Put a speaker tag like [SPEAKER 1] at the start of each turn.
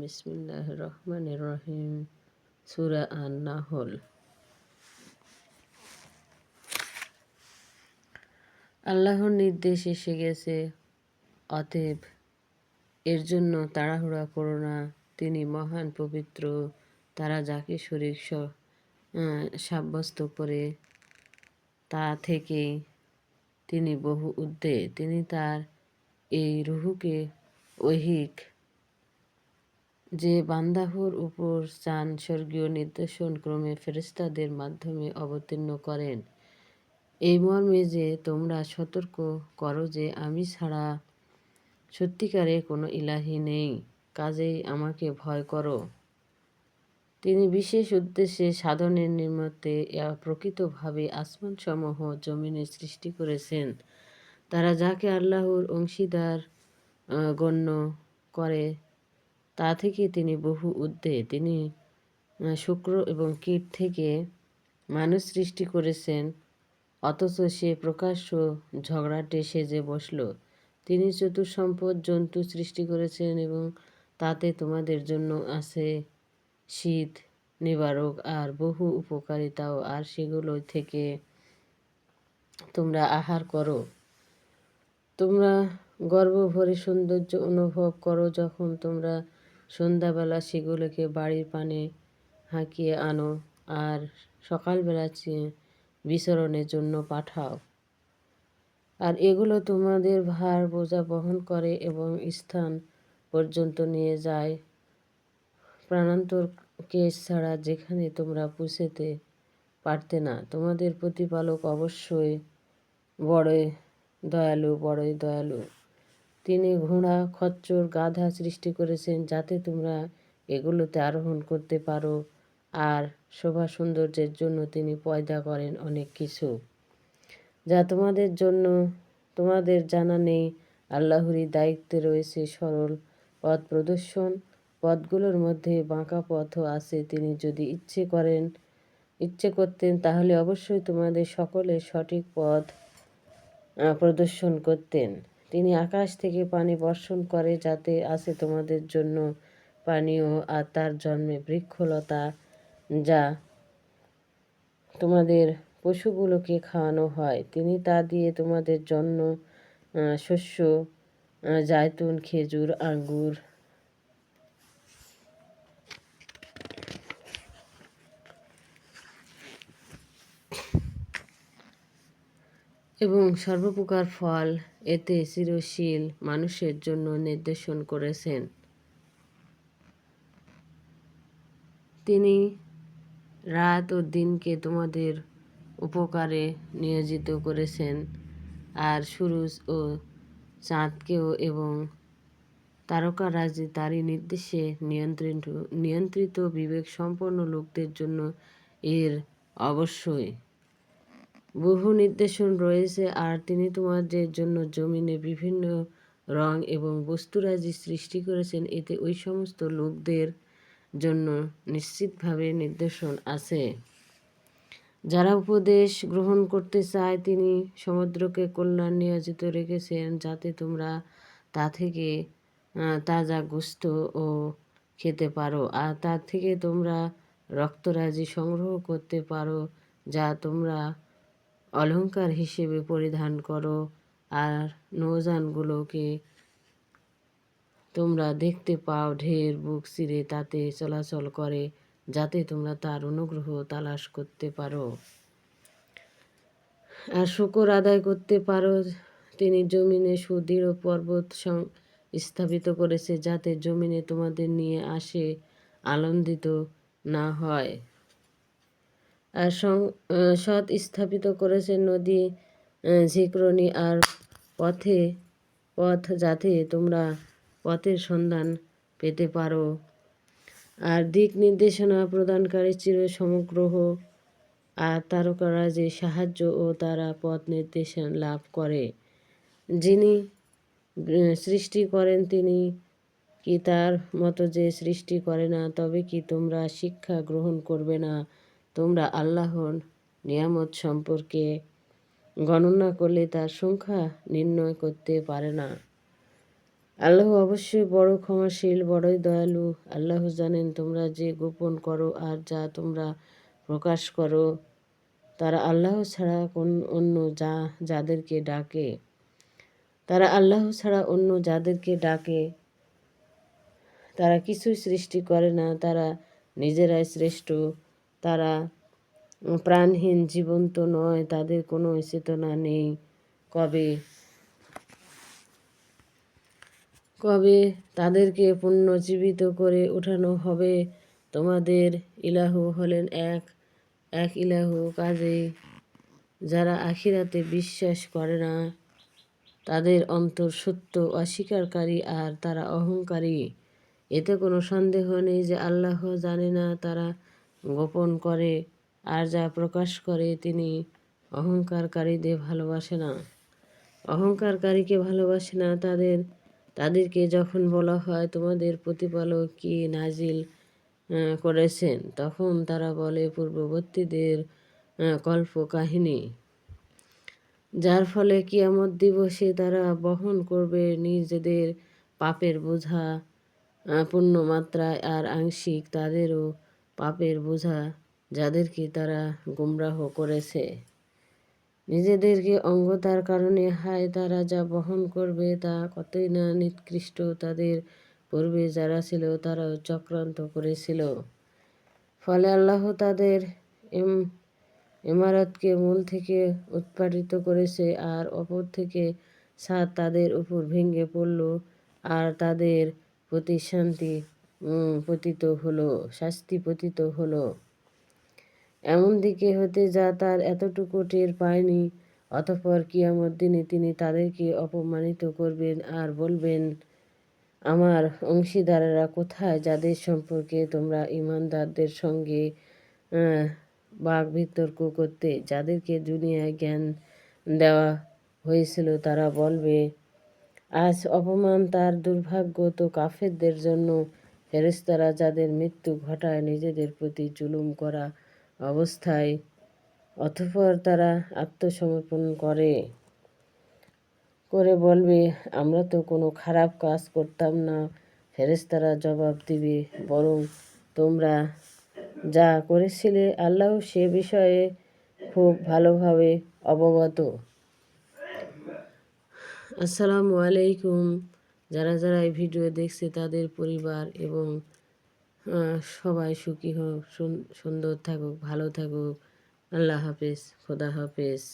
[SPEAKER 1] বিসমিল্লাহির রহমানির রহিম। সূরা আন-নাহল। আল্লাহর নির্দেশ এসে গেছে, অতএব এর জন্য তাড়াহুড়া করো না। তিনি মহান, পবিত্র, তারা যাকে শরীর সাব্যস্ত করে, তা থেকে তিনি বহু উদ্দে তিনি তার এই রুহুকে ঐহিক যে বান্দাহুর উপর চান স্বর্গীয় নির্দেশন ক্রমে ফেরিস্তাদের মাধ্যমে অবতীর্ণ করেন। এই মর্মে যে তোমরা সতর্ক করো যে আমি ছাড়া সত্যিকারে কোনো ইলাহি নেই, কাজেই আমাকে ভয় করো। তিনি বিশেষ উদ্দেশ্যে সাধনের নিমিত্তে প্রকৃতভাবে আসমানসমূহ জমিনে সৃষ্টি করেছেন। তারা যাকে আল্লাহর অংশীদার গণ্য করে তা থেকে তিনি বহু ঊর্ধ্বে তিনি শুক্র এবং কীট থেকে মানুষ সৃষ্টি করেছেন। অথচ সে প্রকাশ্য ঝগড়াটে সেজে বসল। তিনি চতুর্সম্পদ জন্তু সৃষ্টি করেছেন এবং তাতে তোমাদের জন্য আছে শীত, নিবারক আর বহু উপকারিতাও, আর সেগুলো থেকে তোমরা আহার করো। তোমরা গর্ব ভরে সৌন্দর্য অনুভব করো যখন তোমরা সন্ধ্যাবেলা সেগুলোকে বাড়ির পানে হাঁকিয়ে আনো আর সকালবেলা বিচরণের জন্য পাঠাও। আর এগুলো তোমাদের ভার বোঝা বহন করে এবং স্থান পর্যন্ত নিয়ে যায়। প্রাণান্তর কেস ছাড়া যেখানে তোমরা পুষেতে পারতে না। তোমাদের প্রতিপালক অবশ্যই বড়ই দয়ালু বড়ই দয়ালু। তিনি ঘোড়া, খচ্চর, গাধা সৃষ্টি করেছেন যাতে তোমরা এগুলোতে আরোহণ করতে পারো। আর শোভা সৌন্দর্যের জন্য তিনি পয়দা করেন অনেক কিছু। যা তোমাদের জন্য, তোমাদের জানা নেই। আল্লাহরই দায়িত্বে রয়েছে সরল পথ প্রদর্শন। পথগুলোর মধ্যে বাঁকা পথও আছে। তিনি যদি ইচ্ছে করেন, ইচ্ছে করতেন, তাহলে অবশ্যই তোমাদের সকলে সঠিক পথ প্রদর্শন করতেন। তিনি আকাশ থেকে পানি বর্ষণ করে যাতে আছে তোমাদের জন্য পানীয়, আর তার জন্মে বৃক্ষলতা, যা তোমাদের পশুগুলোকে খাওয়ানো হয়। তিনি তা দিয়ে তোমাদের জন্য শস্য জায়তুন, খেজুর, আঙ্গুর, এবং সর্বপ্রকার ফল এতে চিরশীল মানুষের জন্য নির্দেশন করেছেন। তিনি রাত ও দিনকে তোমাদের উপকারে নিয়োজিত করেছেন। আর সুরুজ ও চাঁদকেও এবং তারকারাজি তারই নির্দেশে নিয়ন্ত্রিত নিয়ন্ত্রিত বিবেক সম্পন্ন লোকদের জন্য এর অবশ্যই বহু নির্দেশন রয়েছে আর তিনি তোমাদের জন্য জমিনে বিভিন্ন রং এবং বস্তুরাজি সৃষ্টি করেছেন। এতে ওই সমস্ত লোকদের জন্য নিশ্চিতভাবে নির্দেশন আছে। যারা উপদেশ গ্রহণ করতে চায়, তিনি সমুদ্রকে কল্যাণ নিয়োজিত রেখেছেন যাতে তোমরা তা থেকে তাজা গোস্ত ও খেতে পারো আর তার থেকে তোমরা রক্তরাজি সংগ্রহ করতে পারো যা তোমরা অলঙ্কার হিসেবে পরিধান করো আর নৌযানগুলোকে তোমরা দেখতে পাও ঢের বুক চিরে তাতে চলাচল করে, যাতে তোমরা তার অনুগ্রহ তালাশ করতে পারো। আর শুকর আদায় করতে পারো, তিনি জমিনে সুদৃঢ় পর্বত স্থাপিত করেছে যাতে জমিনে তোমাদের নিয়ে আসে আনন্দিত না হয়। আর সৎ স্থাপিত করেছে নদী ঝিকরণী আর পথে পথ যাতে তোমরা পথের সন্ধান পেতে পারো। আর দিক নির্দেশনা প্রদানকারী চির সমগ্র আর তারকারা যে সাহায্য ও তারা পথ নির্দেশন লাভ করে। যিনি সৃষ্টি করেন তিনি কি তার মতো যে সৃষ্টি করে না, তবে কি তোমরা শিক্ষা গ্রহণ করবে না? তোমরা আল্লাহর নিয়ামত সম্পর্কে গণনা করলে তার সংখ্যা নির্ণয় করতে পারে না। আল্লাহ অবশ্যই বড় ক্ষমাশীল, বড়ই দয়ালু। আল্লাহ জানেন তোমরা যে গোপন করো আর যা তোমরা প্রকাশ করো, তারা আল্লাহ ছাড়া কোন অন্য যা, যাদেরকে ডাকে। তারা আল্লাহ ছাড়া অন্য যাদেরকে ডাকে, তারা কিছুই সৃষ্টি করে না। তারা নিজেরাই শ্রেষ্ঠ। তারা প্রাণহীন জীবন্ত নয়, তাদের কোনো চেতনা নেই। কবে? কবে তাদেরকে পুনর্জীবিত করে ওঠানো হবে? তোমাদের ইলাহু হলেন এক এক ইলাহু কাজে যারা আখিরাতে বিশ্বাস করে না, তাদের অন্তর সত্য, অস্বীকারী আর তারা অহংকারী। এতে কোনো সন্দেহ নেই যে আল্লাহ জানে না তারা গোপন করে, আর যা প্রকাশ করে তিনি অহংকারকারীদের ভালোবাসে না। অহংকারকারীকে ভালোবাসে না, তাদের, তাদেরকে যখন বলা হয় তোমাদের প্রতিপালক কি নাজিল করেছেন, তখন তারা বলে পূর্ববর্তীদের কল্প কাহিনী যার ফলে কিয়ামত দিবসে তারা বহন করবে নিজেদের পাপের বোঝা পূর্ণ মাত্রায় আর আংশিক তাদেরও পাপের বোঝা যাদেরকে তারা গুমরাহ করেছে। নিজেদেরকে অঙ্গতার কারণে, হায়, তারা যা বহন করবে তা কতই না নিকৃষ্ট তাদের পূর্বে যারা ছিল, তারাও চক্রান্ত করেছিল। ফলে আল্লাহ তাদের এম, ইমারতকে মূল থেকে উৎপাদিত করেছে আর অপর থেকে সাত তাদের উপর ভেঙে পড়ল আর তাদের প্রতি শান্তি পতিত হলো, শাস্তি পতিত হলো। এমন দিকে হতে যা তার এতটুকু টের পায়নি, অতঃপর কিয়ামত দিনে তিনি তাদেরকে অপমানিত করবেন আর বলবেন, আমার অংশীদারেরা কোথায়? যাদের সম্পর্কে তোমরা ইমানদারদের সঙ্গে বাঘ বিতর্ক করতে, যাদেরকে দুনিয়ায় জ্ঞান দেওয়া হয়েছিল তারা বলবে, আজ অপমান তার দুর্ভাগ্য তো কাফেরদের জন্য ফেরেস্তারা যাদের মৃত্যু ঘটায় নিজেদের প্রতি জুলুম করা অবস্থায়, অতঃপর তারা আত্মসমর্পণ করে। করে বলবে, আমরা তো কোনো খারাপ কাজ করতাম না। ফেরেস্তারা জবাব দিবে, বরং তোমরা যা করেছিলে আল্লাহ সে বিষয়ে খুব ভালোভাবে অবগত। আসসালামু আলাইকুম। যারা যারা এই ভিডিও দেখছে তাদের পরিবার এবং সবাই সুখী হোক সুন্দর থাকুক, ভালো থাকুক। আল্লাহ হাফেজ, খোদা হাফেজ।